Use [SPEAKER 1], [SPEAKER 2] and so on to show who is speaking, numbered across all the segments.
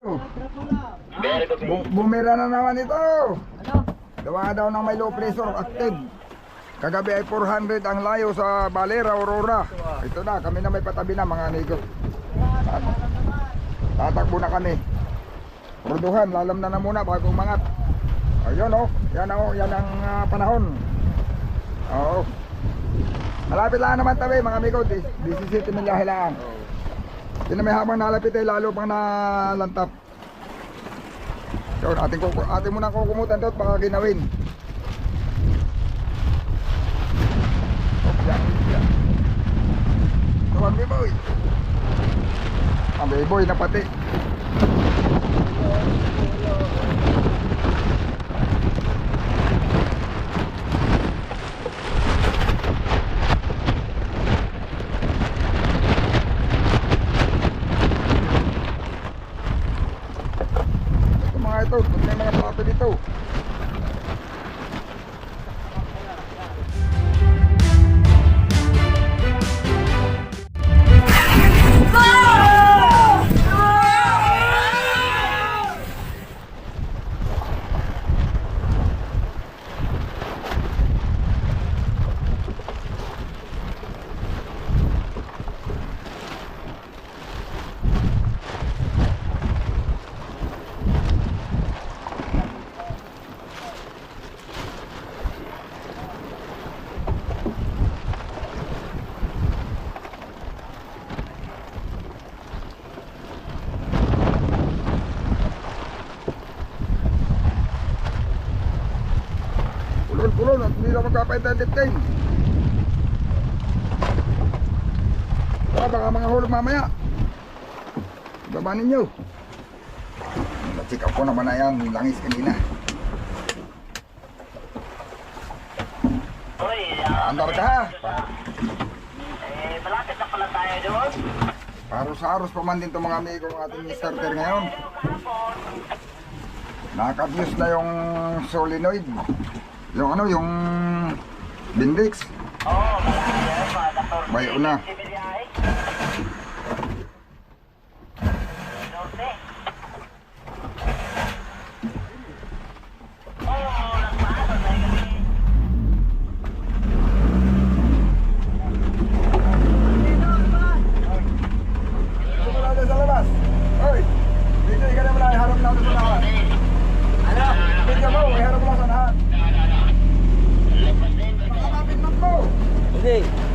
[SPEAKER 1] Bu- bumira na naman ito. Gawa daw ng may low pressure active. Kagabi ay 400 ang layo sa Balera, Aurora. Ito na, kami na may patabi na mga. Tat- Tatakbo na kami. Produhan, lalam na na muna bago umangat. Ayun oh, yan oh, yan ang ah, panahon. Oo. Malapit lang naman tabi mga amigo, Dis- 17 milyahe lang. Na may habang nalapit ay lalo pang nalantap. So, ating, kuku- ating muna kukumutan doon baka ginawin. Yan, yan. So, ang boy. Ang boy na pati. Ito 510 ah, baka mga hulog mamaya. Baba ninyo. Natikap ko naman na yan. Langis kanina.
[SPEAKER 2] Ah,
[SPEAKER 1] Andar ka. ha
[SPEAKER 2] eh, malapit na pala tayo doon.
[SPEAKER 1] Aros-aros pa man din itong mga amigo ng ating starter ngayon. Nakabuse na yung solenoid. Yung ano, yung Bindix.
[SPEAKER 2] Oo, oh, malapit yan, mga 14.
[SPEAKER 1] Bayo na.
[SPEAKER 2] Sibiliyahe. Norte. Oo, nagpaano na yun.
[SPEAKER 1] Dito mo natin sa labas. Hoy, dito ka naman ay harap natin sa lahat. Ano? Dito mo, ay harap lang sa lahat. Makakapit mo po.
[SPEAKER 3] Hindi.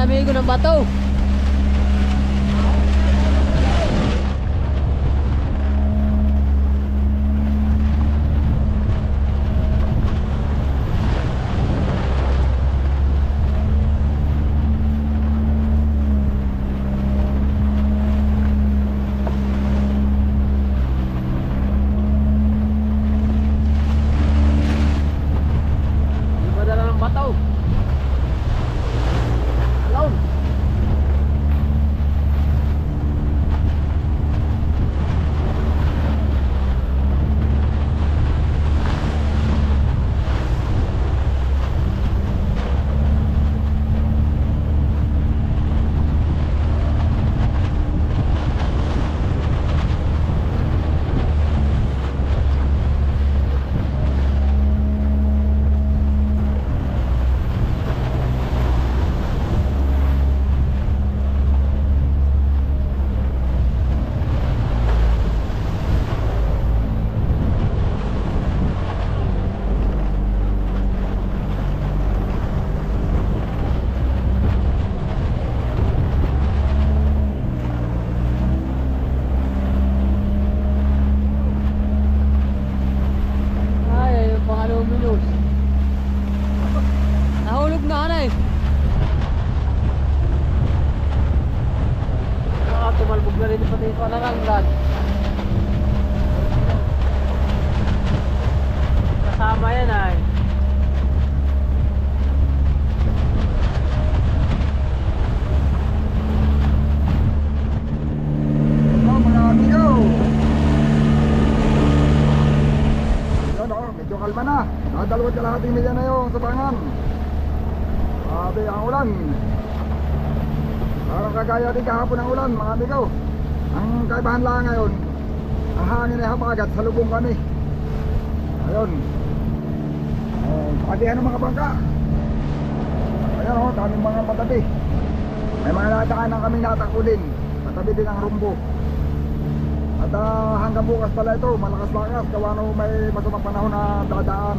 [SPEAKER 3] Si amigo ng bato. Siniba na lang ng bato. Alone. Ay, ay, yung pangalawang minus. Nahulog na ka na eh. Na rin pati yung panaranggan. Kasama yan ay.
[SPEAKER 1] Oh, medyo kalma na. Nakadalawat kalahating milya na yung sabangan. Sabi ang ulan. Parang kagaya din kahapon ang ulan mga amigo. Ang kaibahan lang ngayon, ang hangin ay habagat sa lubong kami. Ayun. Oh, patihan mga bangka. Ayan oh, kaming mga patabi. May mga nataanan kami natakbo din. Din ang rumbo. At ah, hanggang bukas pala ito, malakas-lakas. Gawa no may masamang panahon na dadaan.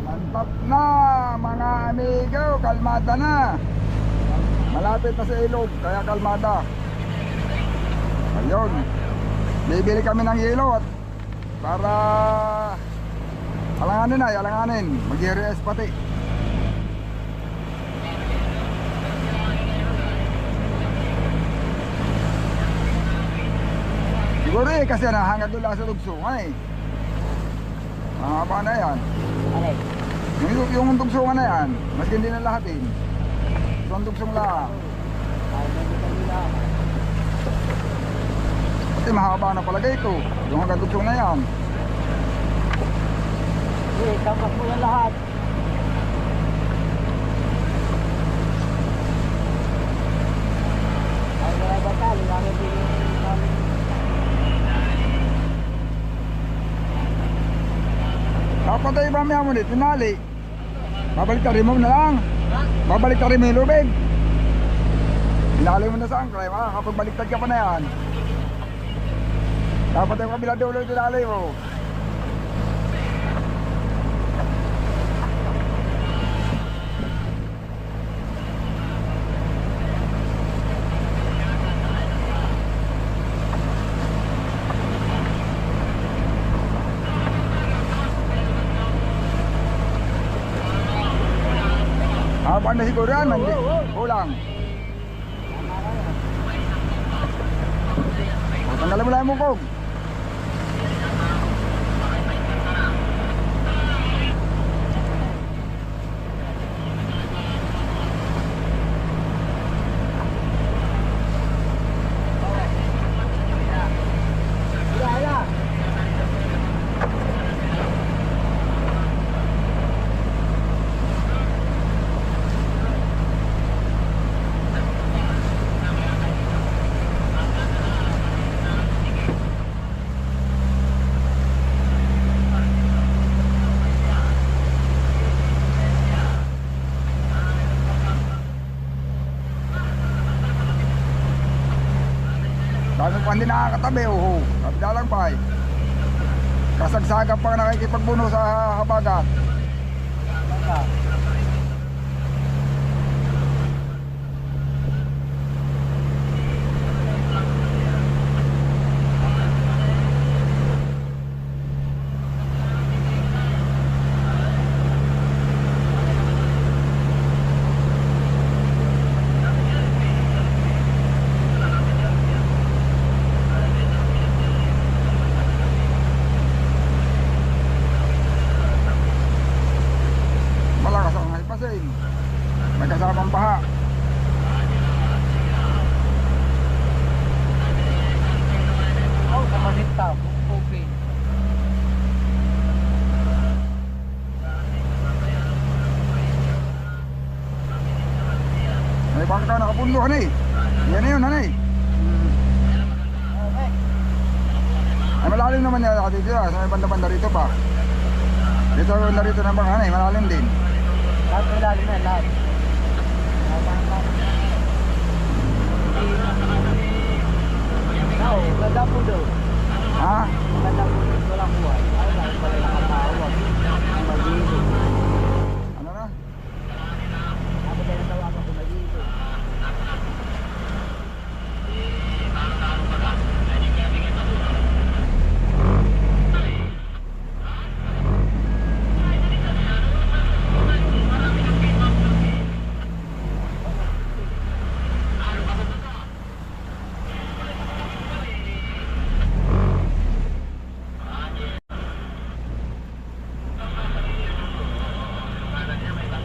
[SPEAKER 1] Mantap na mga amigo, kalmada na. Malapit na sa ilog, kaya kalmada. Ayun. Bibili kami ng yelo at para alanganin ay, alanganin. Mag-RS pati. Siguro eh, kasi nahangad doon lang sa tugsungan eh. Mahaba na yan.
[SPEAKER 3] Alay.
[SPEAKER 1] Yung, yung tugsungan na yan, mas hindi na lahat eh. So, ang tugsong lang. Kasi mahaba na pala ito. Yung hanggang tugsong na yan.
[SPEAKER 3] Eh, tangkas mo yan lahat. Ay, wala ba tali? Namin din.
[SPEAKER 1] Kapatay ba may mo dito, tinali. Babalik ka mo na lang. Babalik ka rin mo yung lubig. Tinali mo na sa angkla, ah, kapag baliktad ka pa na yan. Dapat yung kabila dulo tinali mo. Haba na siguro yan, hindi. Kulang. Tanggalin mo lang yung mukog. Hindi nakakatabi, oo. Kabila lang pa eh. Kasagsagan pa nakikipagbuno sa habagat. Malakas ang haipasin. May kasamang baha.
[SPEAKER 3] Oh, nakasinta. Open.
[SPEAKER 1] May bangka nakapundo hanay. Yan na yun hanay. Ay malalim naman yan dito ah. Sa may banda-banda rito pa. Dito banda rito ng bangka hanay. Malalim din.
[SPEAKER 3] Lahat may lalim na, lahat. Oo, ganda po daw.
[SPEAKER 1] Ha?
[SPEAKER 3] Ganda po daw. Walang buhay. Ay, bakit pala nakatawag? Mag-iiso.
[SPEAKER 1] Ano na?
[SPEAKER 3] Ako tayo tawagan ko mag-iiso.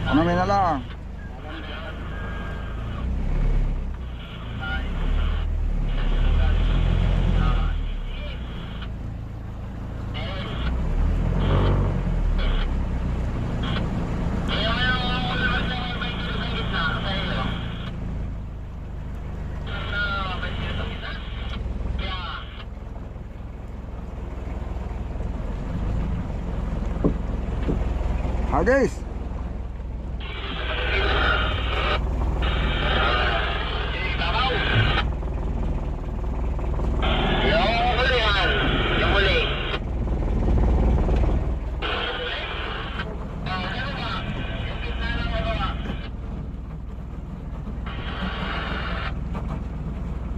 [SPEAKER 1] Ano may na lang? Hagis!
[SPEAKER 2] Yung hulihan. Yung huli.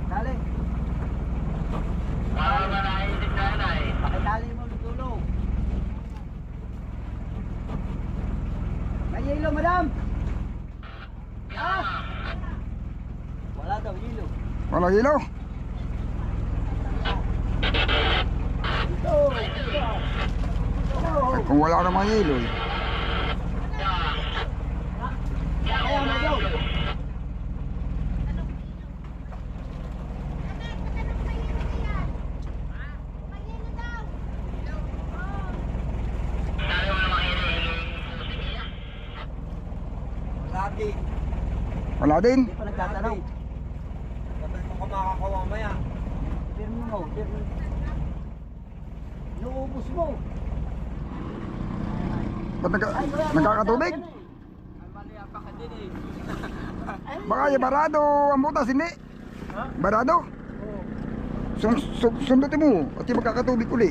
[SPEAKER 3] Dali.
[SPEAKER 2] Ah, marahil din nanay.
[SPEAKER 3] Pakidali mo ng tulong. May yelo, madam! Ah! Wala daw,
[SPEAKER 1] Wala?
[SPEAKER 3] Ito! Ito!
[SPEAKER 1] Eh, kung wala namang hilo eh.
[SPEAKER 3] Daw. Lagi.
[SPEAKER 1] Wala din?
[SPEAKER 3] Hindi pa nagtatanaw.
[SPEAKER 4] Dapat mo kumakakuha maya.
[SPEAKER 3] Pirmi mo, mo.
[SPEAKER 1] Ba't nagka, nagkakatubig? Baka yung barado ang butas, hindi? Barado? Sun, sun, sundutin mo at yung magkakatubig uli.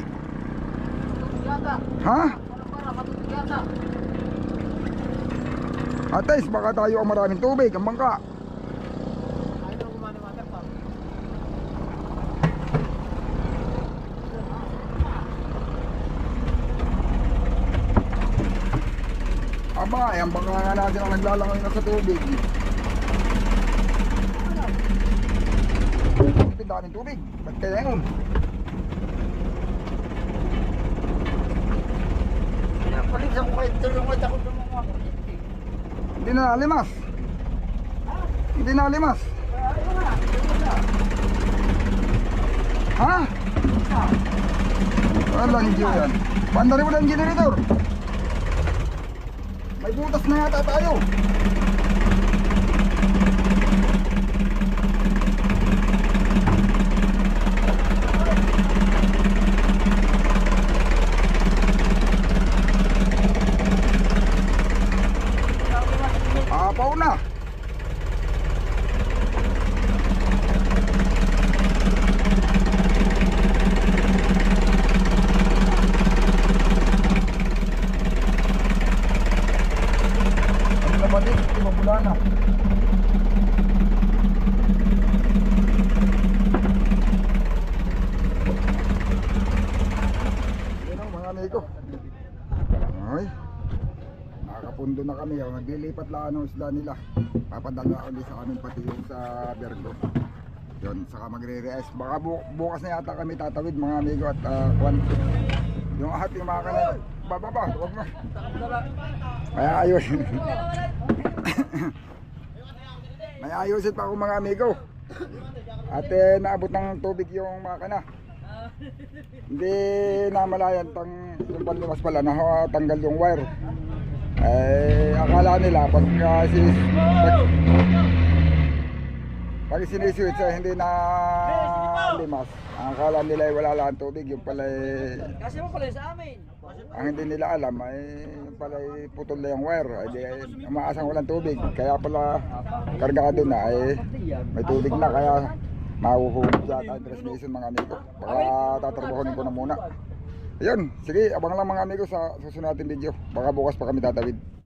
[SPEAKER 1] Ha? Ates, baka tayo ang maraming tubig, ang bangka. Aba, ay ang bangka nga natin ang naglalangoy na sa tubig. Tindahan ng tubig, ba't kaya yun?
[SPEAKER 3] Palit sa mukha, tulungan ako sa mga
[SPEAKER 1] Hindi na nalimas. Hindi na nalimas. Ha? Wala hindi yan. Pandari mo ng generator. May butas na yata tayo. Apaw na. na. Yan ang mga amigo. Ay. Nakakapundo na kami. Oh. Naglilipat lang ang isla nila. Papadala ulit sa amin pati yung sa Bergo. Yun, saka magre-reas. Baka bu- bukas na yata kami tatawid mga amigo at uh, kwan. Yung ahat yung mga kanila. Bababa, huwag mo. Kaya ayos. May ayusin pa ako mga amigo. At eh, naabot ng tubig yung makina. Hindi namalayan tang yung panlumas pala na tanggal yung wire. Eh, akala nila pag uh, sis, pag, pag siniswitch eh, hindi na limas. Ang akala nila ay wala lang tubig, yung pala eh,
[SPEAKER 3] Kasi mo pala sa amin.
[SPEAKER 1] ang hindi nila alam ay yung pala ay putol na yung wire. Ay di umaasang walang tubig. Kaya pala kargado na ay may tubig na kaya mahuhulog yata ang transmission mga amigo. Baka tatrabahonin ko na muna. Ayun, sige, abang lang mga amigo sa susunod natin video. Baka bukas pa kami tatawid.